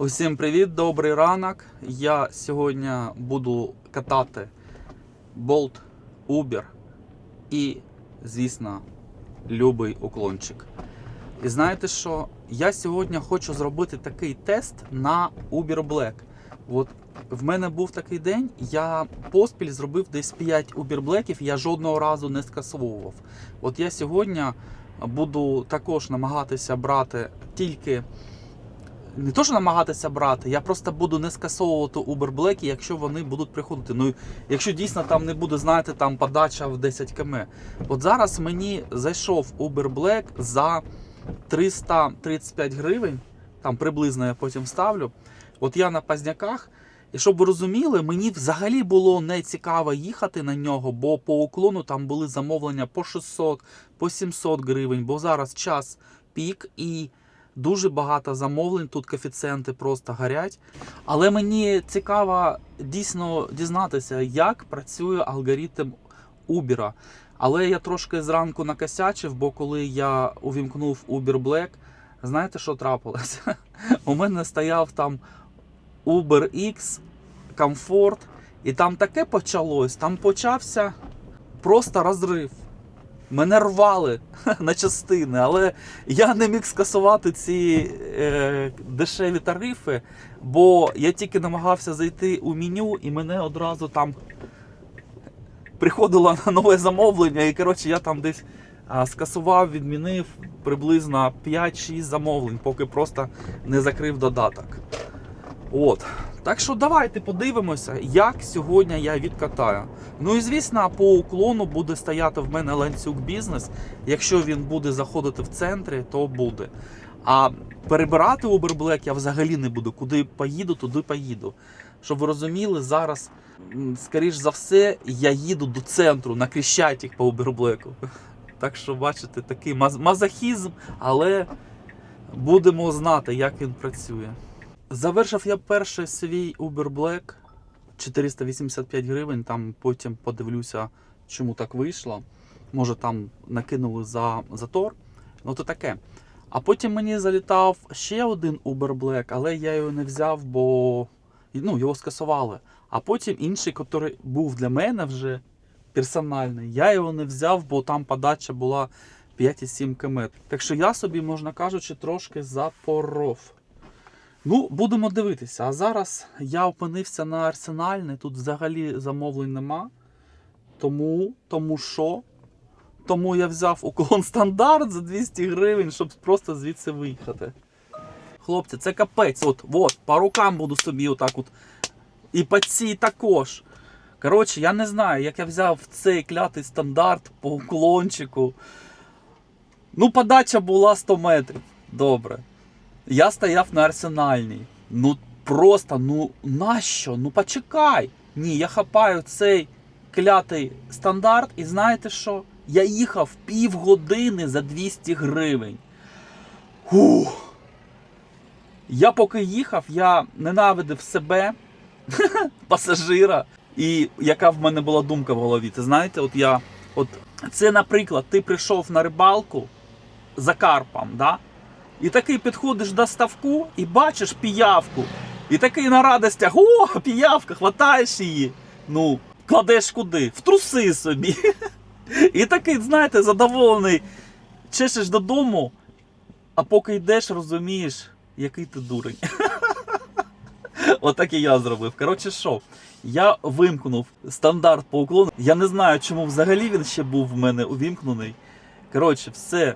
Усім привіт, добрий ранок. Я сьогодні буду катати Bolt, Uber і, звісно, любий уклончик. І знаєте що? Я сьогодні хочу зробити такий тест на Uber Black. От в мене був такий день, я поспіль зробив десь 5 Uber Blackів, я жодного разу не скасовував. От я сьогодні буду також намагатися брати тільки не то, що намагатися брати, я просто буду не скасовувати Uber Black, якщо вони будуть приходити. Ну, якщо дійсно там не буде, знаєте, там подача в 10 км. От зараз мені зайшов Uber Black за 335 гривень, там приблизно я потім вставлю. От я на Пазняках. І щоб ви розуміли, мені взагалі було не цікаво їхати на нього, бо по уклону там були замовлення по 600, по 700 гривень, бо зараз час пік і дуже багато замовлень, тут коефіцієнти просто горять. Але мені цікаво дійсно дізнатися, як працює алгоритм Uber. Але я трошки зранку накосячив, бо коли я увімкнув Uber Black, знаєте, що трапилося? У мене стояв там Uber X, комфорт, і там таке почалось, там почався просто розрив. Мене рвали на частини, але я не міг скасувати ці е, дешеві тарифи, бо я тільки намагався зайти у меню, і мене одразу там приходило на нове замовлення. І коротше, я там десь а, скасував, відмінив приблизно 5-6 замовлень, поки просто не закрив додаток. От. Так що давайте подивимося, як сьогодні я відкатаю. Ну і звісно, по уклону буде стояти в мене ланцюг бізнес. Якщо він буде заходити в центрі, то буде. А перебирати Uber Black я взагалі не буду. Куди поїду, туди поїду. Щоб ви розуміли, зараз, скоріш за все, я їду до центру на Крещатик по Uber Black. Так що, бачите, такий маз- мазохізм, але будемо знати, як він працює. Завершив я перший свій Uber Black 485 гривень. Там потім подивлюся, чому так вийшло. Може там накинули за затор. Ну то таке. А потім мені залітав ще один Uber Black, але я його не взяв, бо ну, його скасували. А потім інший, який був для мене вже персональний, я його не взяв, бо там подача була 5,7 км. Так що я собі, можна кажучи, трошки запоров. Ну, будемо дивитися. А зараз я опинився на арсенальний. Тут взагалі замовлень нема. Тому, тому що? Тому я взяв уклон стандарт за 200 гривень, щоб просто звідси виїхати. Хлопці, це капець. От, от, по рукам буду собі отак от. І по цій також. Коротше, я не знаю, як я взяв цей клятий стандарт по уклончику. Ну, подача була 100 метрів. Добре. Я стояв на арсенальній. Ну просто, ну нащо? Ну почекай. Ні, я хапаю цей клятий стандарт, і знаєте що? Я їхав півгодини за 200 гривень. Фух. Я поки їхав, я ненавидив себе, пасажира, і яка в мене була думка в голові. Ти знаєте, от я. От це, наприклад, ти прийшов на рибалку за карпом, да? І такий підходиш до ставку і бачиш піявку. І такий на радостях, о, піявка, хватаєш її. Ну, кладеш куди? В труси собі. І такий, знаєте, задоволений, чешеш додому, а поки йдеш, розумієш, який ти дурень. Отак і я зробив. Коротше, що? Я вимкнув стандарт по уклону. Я не знаю, чому взагалі він ще був в мене увімкнений. Коротше, все.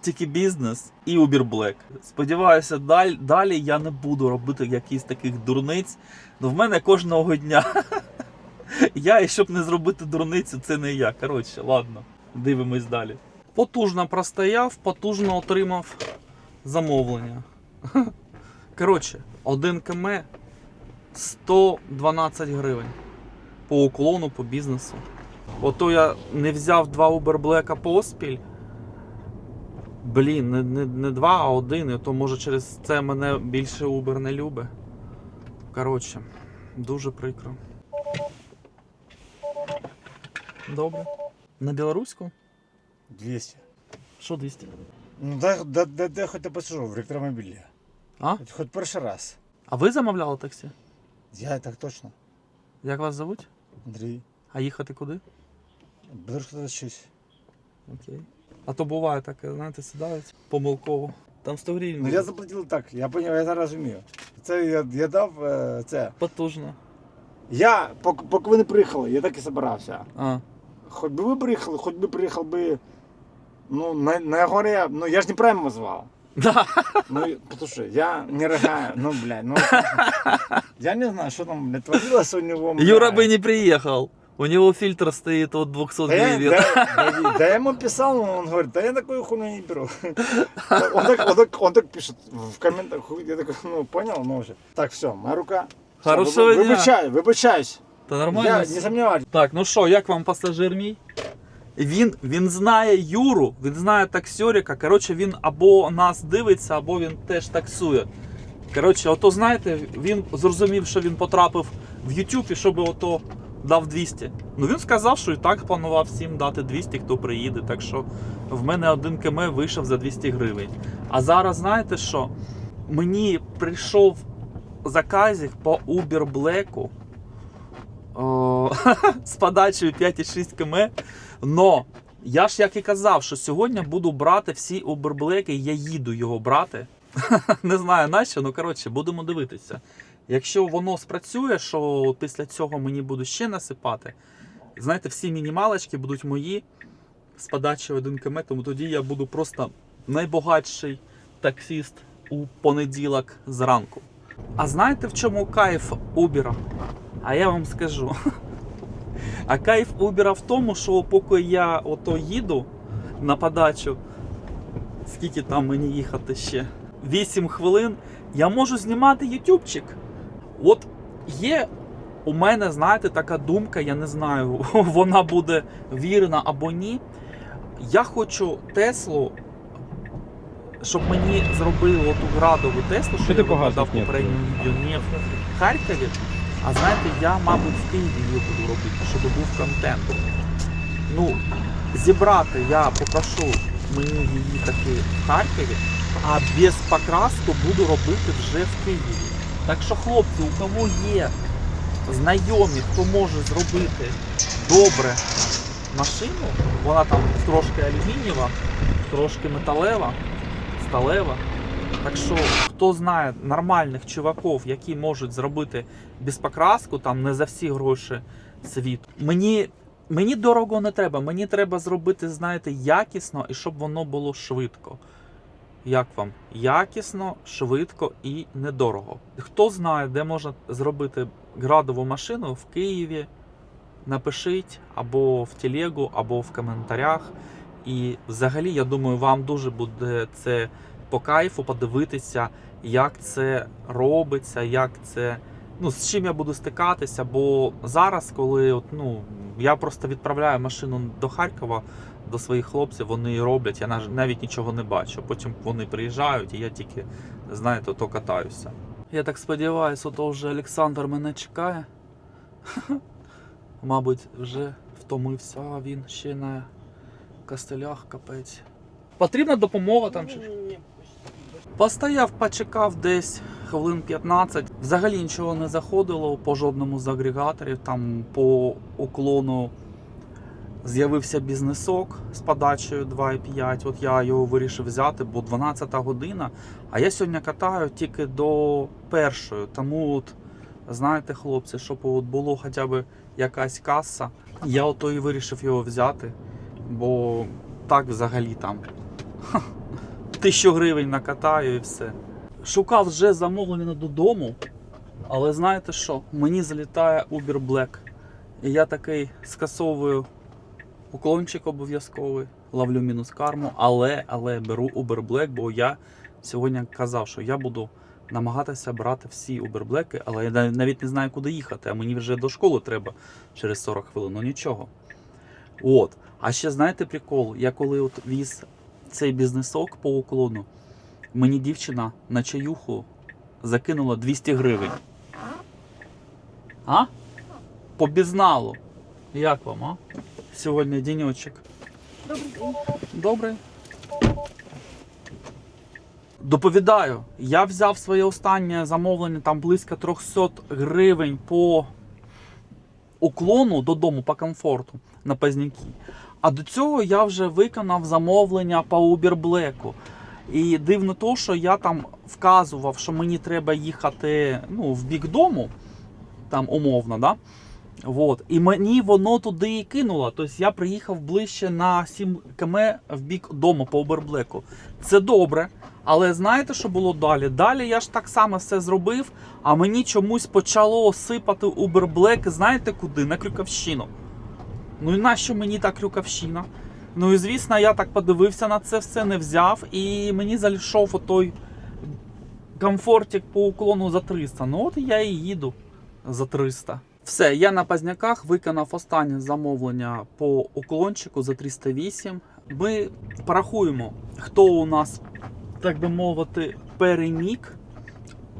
Тільки бізнес і Black. Сподіваюся, далі, далі я не буду робити якісь таких дурниць. Ну в мене кожного дня. Я, і щоб не зробити дурницю, це не я. Коротше, ладно, дивимось далі. Потужно простояв, потужно отримав замовлення. Коротше, 1 км 112 гривень. По уклону, по бізнесу. Ото я не взяв два Uber Black поспіль. Блін, не, не, не два, а один, і то може через це мене більше Uber не любить. Коротше, дуже прикро. Добре. На білоруську? 200. Що 200? Ну, да, да, да, да, хоть я посижу в електромобілі. А? Хоч перший раз. А ви замовляли таксі? Я так точно. Як вас зовуть? Андрій. А їхати куди? Бережко щось. Окей. А то буває таке, знаєте, сідають помилково. Там 100 гривень. Ну я заплатив так, я поняв, я зараз розумію. Це я, я дав е, це. Потужно. Я, поки, поки ви не приїхали, я так і збирався. А. Хоч би ви приїхали, хоч би приїхав би. Ну, на, на горі, ну я ж не правильно звав. Да. Ну, і- послушай, я не ригаю, ну, блядь, ну. Я не знаю, що там, блядь, творилось у него. блядь. Юра бы не приехал. У него фильтр стоит от 200 Да я, гривен. да, да, да я ему писал, но он говорит, да я такую хуйню не беру. Он так, он так, он так пишет в комментах, я такой, ну, понял, ну уже. Так, все, моя рука. Хорошего вы- дня. Вибачаю, вибачаюсь. Та Я нормально. не сомневаюсь. Так, ну що, як вам пасажир мій? Він, він знає Юру, він знає таксьорика. Коротше, він або нас дивиться, або він теж таксує. Коротше, ото знаєте, він зрозумів, що він потрапив в YouTube і щоб ото дав 200. Ну він сказав, що і так планував всім дати 200, хто приїде. Так що в мене один км вийшов за 200 гривень. А зараз знаєте що? Мені прийшов заказик по Uber Black з подачею 5,6 км. Но я ж як і казав, що сьогодні буду брати всі Uber Black, я їду його брати. Не знаю нащо, ну коротше, будемо дивитися. Якщо воно спрацює, що після цього мені будуть ще насипати, знаєте, всі мінімалочки будуть мої з подачею 1 км, тому тоді я буду просто найбагатший таксіст у понеділок зранку. А знаєте в чому кайф Uber? А я вам скажу. А кайф Uber в тому, що поки я ото їду на подачу, скільки там мені їхати ще? 8 хвилин, я можу знімати ютубчик. От є у мене, знаєте, така думка, я не знаю, вона буде вірна або ні. Я хочу Теслу, щоб мені зробили оту градову Теслу, що Що я ти погасив? в відео, не в Харкові. А знаєте, я, мабуть, в Києві її буду робити, щоб був контент. Ну, зібрати я попрошу мені її таки в Харкові, а без покраску буду робити вже в Києві. Так що, хлопці, у кого є знайомі, хто може зробити добре машину, вона там трошки алюмінієва, трошки металева, сталева. Так що, хто знає нормальних чуваків, які можуть зробити без покраску, там не за всі гроші світ. Мені, мені дорого не треба. Мені треба зробити, знаєте, якісно і щоб воно було швидко. Як вам? Якісно, швидко і недорого. Хто знає, де можна зробити градову машину в Києві, напишіть або в телегу, або в коментарях. І взагалі, я думаю, вам дуже буде це по кайфу подивитися, як це робиться, як це. Ну, з чим я буду стикатися, бо зараз, коли от, ну, я просто відправляю машину до Харкова до своїх хлопців, вони роблять, я навіть нічого не бачу. Потім вони приїжджають, і я тільки, знаєте, то катаюся. Я так сподіваюся, ото вже Олександр мене чекає. Мабуть, вже втомився, а він ще на костелях капець. Потрібна допомога там чи що? Постояв, почекав десь хвилин 15. Взагалі нічого не заходило по жодному з агрегаторів. Там по уклону з'явився бізнесок з подачею 2,5. От я його вирішив взяти, бо 12 година. А я сьогодні катаю тільки до першої. Тому от, знаєте, хлопці, щоб от було хоча б якась каса, я ото і вирішив його взяти. Бо так взагалі там тисячу гривень накатаю і все. Шукав вже замовлення додому, але знаєте що? Мені залітає Uber Black. І я такий скасовую уклончик обов'язковий, ловлю мінус карму, але, але беру Uber Black, бо я сьогодні казав, що я буду намагатися брати всі Uber Black, але я навіть не знаю, куди їхати, а мені вже до школи треба через 40 хвилин, ну нічого. От. А ще знаєте прикол, я коли от віз цей бізнесок по уклону, мені дівчина на чаюху закинула 200 гривень. А? По безналу. Як вам, а? Сьогодні денечок. Добрий день. Доповідаю, я взяв своє останнє замовлення там близько 300 гривень по уклону додому по комфорту на Пазняки. А до цього я вже виконав замовлення по Uber Black. І дивно то, що я там вказував, що мені треба їхати ну, в бік дому, там умовно, да? Вот. І мені воно туди і кинуло. Тобто я приїхав ближче на 7 км в бік дому по Уберблеку. Це добре. Але знаєте, що було далі? Далі я ж так само все зробив, а мені чомусь почало сипати Уберблек, знаєте куди? На Крюківщину. Ну і нащо мені та Крюківщина? Ну і звісно, я так подивився на це все, не взяв, і мені зайшов отой комфортик по уклону за 300. Ну от я і їду за 300. Все, я на Пазняках виконав останнє замовлення по уклончику за 308. Ми порахуємо, хто у нас, так би мовити, переміг.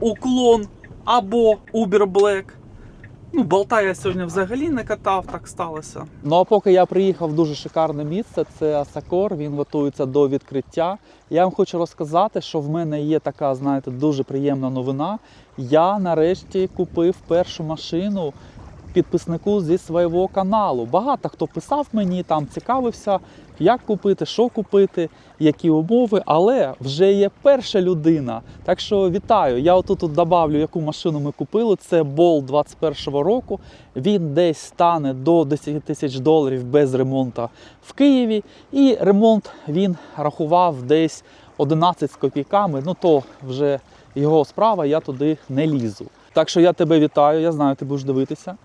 Уклон або Uber Black. Ну, болта я сьогодні взагалі не катав, так сталося. Ну а поки я приїхав в дуже шикарне місце, це Асакор, він готується до відкриття. Я вам хочу розказати, що в мене є така, знаєте, дуже приємна новина. Я нарешті купив першу машину підписнику зі свого каналу. Багато хто писав мені, там цікавився, як купити, що купити, які умови, але вже є перша людина. Так що вітаю. Я отут от яку машину ми купили. Це Бол 21-го року. Він десь стане до 10 тисяч доларів без ремонту в Києві. І ремонт він рахував десь 11 з копійками. Ну то вже його справа, я туди не лізу. Так що я тебе вітаю, я знаю, ти будеш дивитися.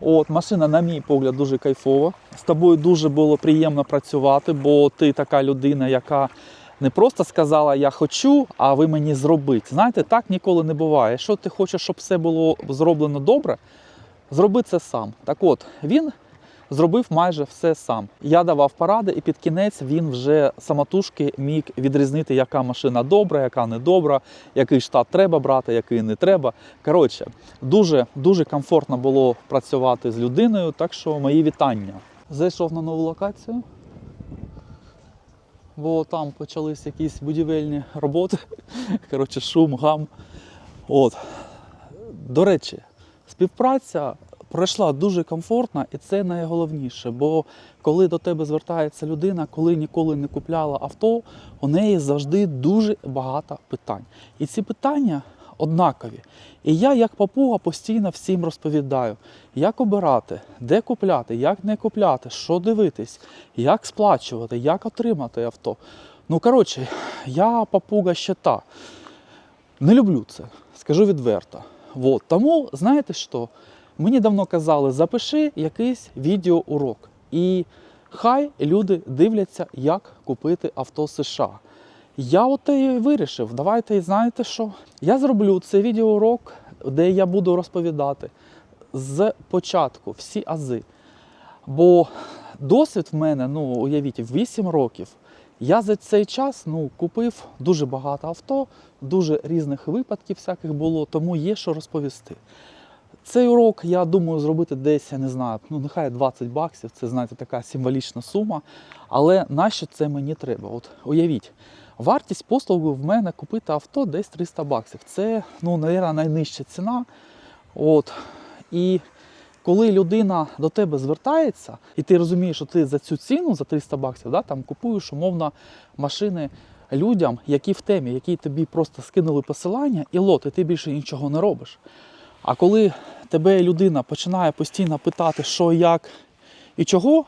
От, машина, на мій погляд, дуже кайфова. З тобою дуже було приємно працювати, бо ти така людина, яка не просто сказала я хочу, а ви мені зробіть. Знаєте, так ніколи не буває. Якщо ти хочеш, щоб все було зроблено добре, зроби це сам. Так от, він зробив майже все сам. Я давав поради, і під кінець він вже самотужки міг відрізнити, яка машина добра, яка не добра, який штат треба брати, який не треба. Коротше, дуже дуже комфортно було працювати з людиною, так що мої вітання. Зайшов на нову локацію, бо там почались якісь будівельні роботи. Коротше, шум, гам. От. До речі, співпраця пройшла дуже комфортно, і це найголовніше. Бо коли до тебе звертається людина, коли ніколи не купляла авто, у неї завжди дуже багато питань. І ці питання однакові. І я, як папуга, постійно всім розповідаю, як обирати, де купляти, як не купляти, що дивитись, як сплачувати, як отримати авто. Ну, коротше, я папуга ще та. Не люблю це, скажу відверто. Вот. Тому, знаєте що? Мені давно казали, запиши якийсь відеоурок. І хай люди дивляться, як купити авто США. Я от і вирішив, давайте знаєте що? Я зроблю цей відеоурок, де я буду розповідати з початку всі ази. Бо досвід в мене, ну уявіть, 8 років. Я за цей час ну, купив дуже багато авто, дуже різних випадків всяких було, тому є що розповісти. Цей урок, я думаю, зробити десь, я не знаю, ну нехай 20 баксів, це знаєте, така символічна сума. Але нащо це мені треба? От уявіть, вартість послуги в мене купити авто десь 300 баксів. Це, ну, мабуть, найнижча ціна. От. І коли людина до тебе звертається, і ти розумієш, що ти за цю ціну, за 300 баксів, да, там купуєш умовно машини людям, які в темі, які тобі просто скинули посилання, і лот, і ти більше нічого не робиш. А коли тебе людина починає постійно питати, що, як і чого,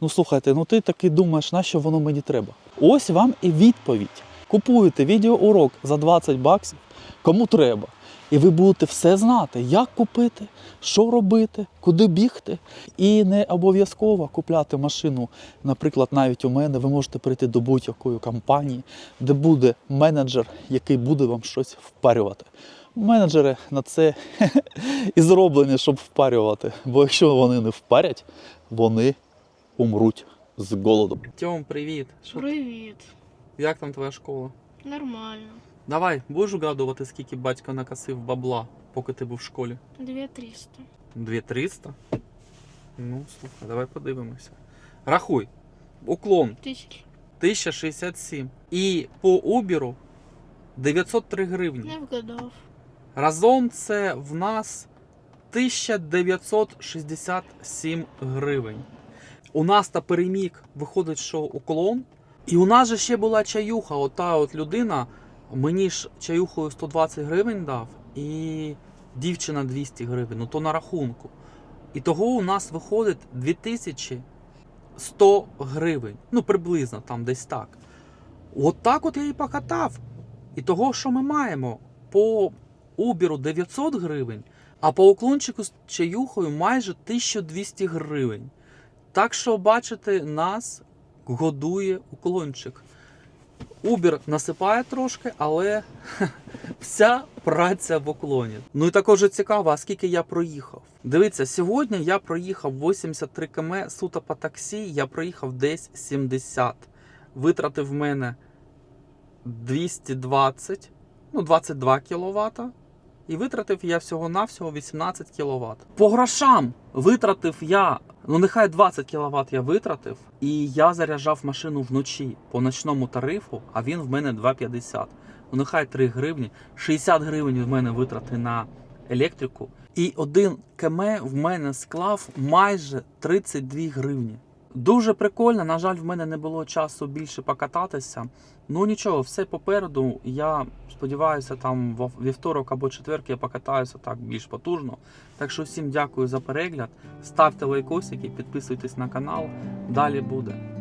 ну слухайте, ну ти таки думаєш, на що воно мені треба. Ось вам і відповідь. Купуєте відеоурок за 20 баксів, кому треба. І ви будете все знати, як купити, що робити, куди бігти. І не обов'язково купляти машину. Наприклад, навіть у мене ви можете прийти до будь-якої компанії, де буде менеджер, який буде вам щось впарювати. Менеджери на це і зроблені, щоб впарювати. Бо якщо вони не впарять, вони умруть з голоду. Тьом, привіт. Привіт. Як там твоя школа? Нормально. Давай, будеш угадувати, скільки батько накосив бабла, поки ти був в школі? 2300. 2300? Ну, слухай, давай подивимося. Рахуй. Уклон Тисяч. 1067. І по Уберу 903 гривні. Не вгадав. Разом це в нас 1967 гривень. У нас та переміг виходить, що уклон. І у нас же ще була чаюха. Ота от людина мені ж чаюхою 120 гривень дав, і дівчина 200 гривень. Ну то на рахунку. І того у нас виходить 2100 гривень. Ну, приблизно там десь так. От так от я і покатав. І того, що ми маємо по Убіру 900 гривень, а по уклончику з чаюхою майже 1200 гривень. Так що, бачите, нас годує уклончик. Убір насипає трошки, але вся праця в уклоні. Ну і також цікаво, а скільки я проїхав. Дивіться, сьогодні я проїхав 83 км суто по таксі, я проїхав десь 70. Витратив в мене 220, ну 22 кВт. І витратив я всього-навсього 18 кВт. По грошам витратив я, ну нехай 20 кВт я витратив, і я заряджав машину вночі по ночному тарифу, а він в мене 2,50. Ну нехай 3 гривні, 60 гривень в мене витрати на електрику. І один км в мене склав майже 32 гривні. Дуже прикольно. На жаль, в мене не було часу більше покататися. Ну нічого, все попереду. Я сподіваюся, там вівторок або четверг я покатаюся так більш потужно. Так що всім дякую за перегляд. Ставте лайкосики, підписуйтесь на канал. Далі буде.